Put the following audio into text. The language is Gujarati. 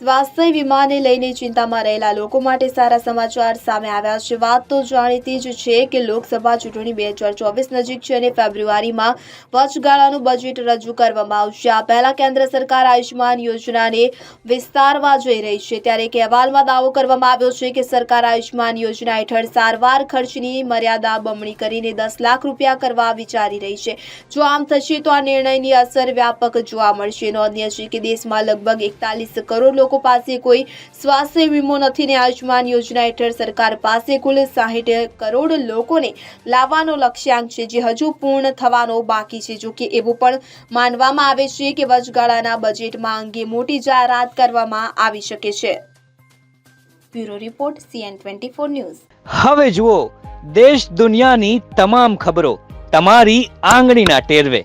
સ્વાસ્થ્ય વીમાને લઈને ચિંતામાં રહેલા લોકો માટે સારા સમાચાર સામે આવ્યા છે. વાત તો જાણીતી જ છે કે લોકસભા ચૂંટણી બે હજાર ચોવીસ નજીક છે અને ફેબ્રુઆરીમાં વચગાળાનું બજેટ રજૂ કરવામાં આવશે. આ પહેલા કેન્દ્ર સરકાર આયુષ્યમાન યોજનાને વિસ્તારવા જઈ રહી છે. ત્યારે એક અહેવાલમાં દાવો કરવામાં આવ્યો છે કે સરકાર આયુષ્યમાન યોજના હેઠળ સારવાર ખર્ચની મર્યાદા બમણી કરીને દસ લાખ રૂપિયા કરવા વિચારી રહી છે. જો આમ થશે તો આ નિર્ણયની અસર વ્યાપક જોવા મળશે. નોંધનીય છે કે દેશમાં લગભગ એકતાલીસ કરોડ લોકો પાસે કોઈ સ્વાસ્થ્ય વીમો નથી ને આયુષ્યમાન યોજના હેઠળ સરકાર પાસે કુલ સાહીઠ કરોડ લોકોને લાવવાનો લક્ષ્યાંક છે, જે હજુ પૂર્ણ થવાનો બાકી છે. જો કે એવું પણ માનવામાં આવે છે કે વચગાળાના બજેટમાં અંગે મોટી જાહેરાત કરવામાં આવી શકે છે. Bureau report, CN twenty four news. હવે જુઓ, દેશ દુનિયાની તમામ ખબરો તમારી આંગળીના ટેરવે.